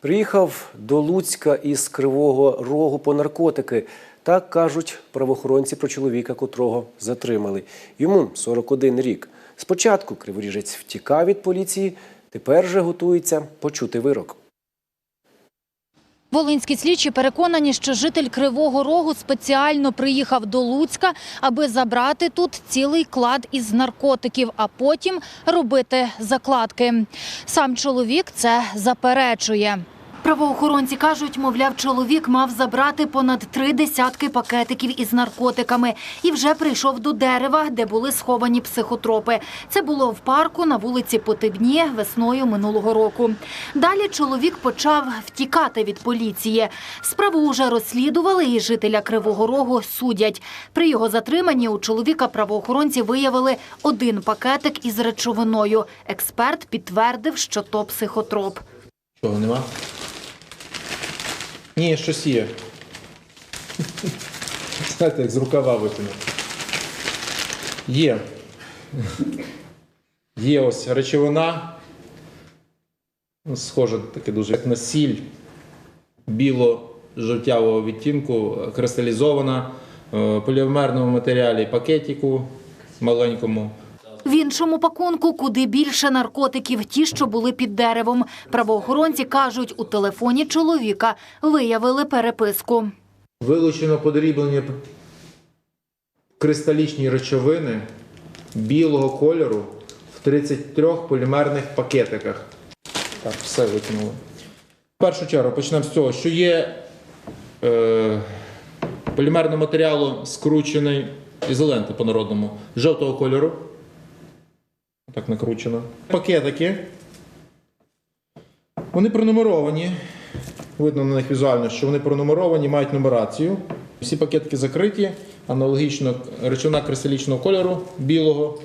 Приїхав до Луцька із Кривого Рогу по наркотики. Так кажуть правоохоронці про чоловіка, котрого затримали. Йому 41 рік. Спочатку криворіжець втікав від поліції, тепер же готується почути вирок. Волинські слідчі переконані, що житель Кривого Рогу спеціально приїхав до Луцька, аби забрати тут цілий клад із наркотиків, а потім робити закладки. Сам чоловік це заперечує. Правоохоронці кажуть, мовляв, чоловік мав забрати понад три десятки пакетиків із наркотиками і вже прийшов до дерева, де були сховані психотропи. Це було в парку на вулиці Потибні весною минулого року. Далі чоловік почав втікати від поліції. Справу уже розслідували і жителя Кривого Рогу судять. При його затриманні у чоловіка правоохоронці виявили один пакетик із речовиною. Експерт підтвердив, що то психотроп. Чого нема? Ні, щось є. Знаєте, як з рукава витягнув. Є. Є ось речовина. Ну, Схоже, таке дуже як на сіль біло-жовтявого відтінку, кристалізована е, в полімерному матеріалі пакетику маленькому. В іншому пакунку куди більше наркотиків, ті, що були під деревом. Правоохоронці кажуть, у телефоні чоловіка виявили переписку. Вилучено подріблені кристалічні речовини білого кольору в 33 полімерних пакетиках. Так, все викинули. В першу чергу почнемо з цього, що є е, полімерного матеріалу скручений ізоленти по-народному жовтого кольору. Так накручено. Пакетики. Вони пронумеровані. Видно на них візуально, що вони пронумеровані, мають нумерацію. Всі пакетики закриті, аналогічно речовина кристалічного кольору білого.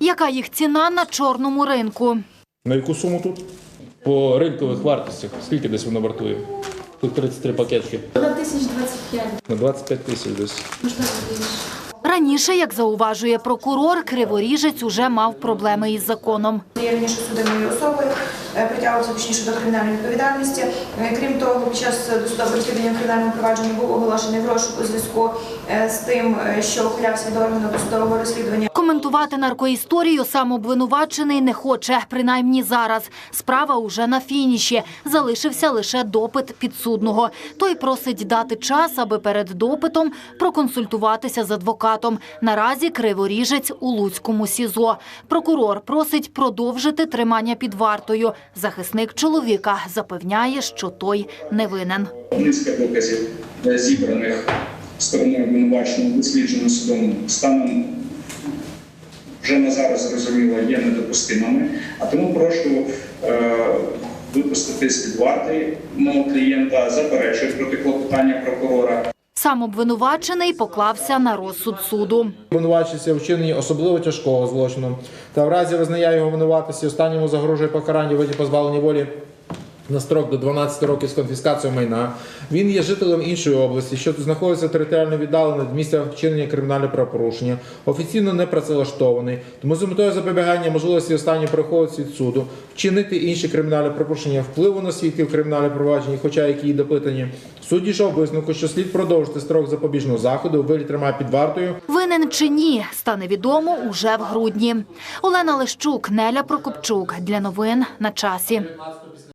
Яка їх ціна на чорному ринку? На яку суму тут? По ринкових вартостях. Скільки десь воно вартує? Тут 33 пакетики. На тисяч 25, На 25 тисяч десь. можливо, більше. Раніше, як зауважує прокурор, криворіжець уже мав проблеми із законом. Є раніше е, притягувався точніше до кримінальної відповідальності. Е, Крім того, під час досудового розслідування в кримінальному провадженні був оголошений в розшук у зв'язку е, з тим, е, що ухилявся від органу досудового розслідування. Коментувати наркоісторію сам обвинувачений не хоче, принаймні зараз. Справа уже на фініші. Залишився лише допит підсудного. Той просить дати час, аби перед допитом проконсультуватися з адвокатом. Наразі криворіжець у Луцькому СІЗО. Прокурор просить продовжити тримання під вартою. Захисник чоловіка запевняє, що той не винен. Низка доказів е, зібраних стороною обвинуваченого досліджено судом станом вже на зараз зрозуміло є недопустимими. А тому прошу е, випустити з під варти мого клієнта, заперечую проти клопотання прокурора. Сам обвинувачений поклався на розсуд суду. Обвинувачується у вчиненні особливо тяжкого злочину та в разі визнання його винуватості останньому загрожує покарання виді позбавлення волі на строк до 12 років з конфіскацією майна. Він є жителем іншої області, що знаходиться територіально віддалено від місця вчинення кримінального правопорушення, офіційно не працевлаштований, тому з метою запобігання можливості останнього переховуватися від суду, вчинити інші кримінальні правопорушення, впливу на свідків кримінального провадження, хоча які й допитані. Суд дійшов висновку, що слід продовжити строк запобіжного заходу, вилі тримає під вартою. Винен чи ні, стане відомо уже в грудні. Олена Лещук, Неля Прокопчук. Для новин на часі.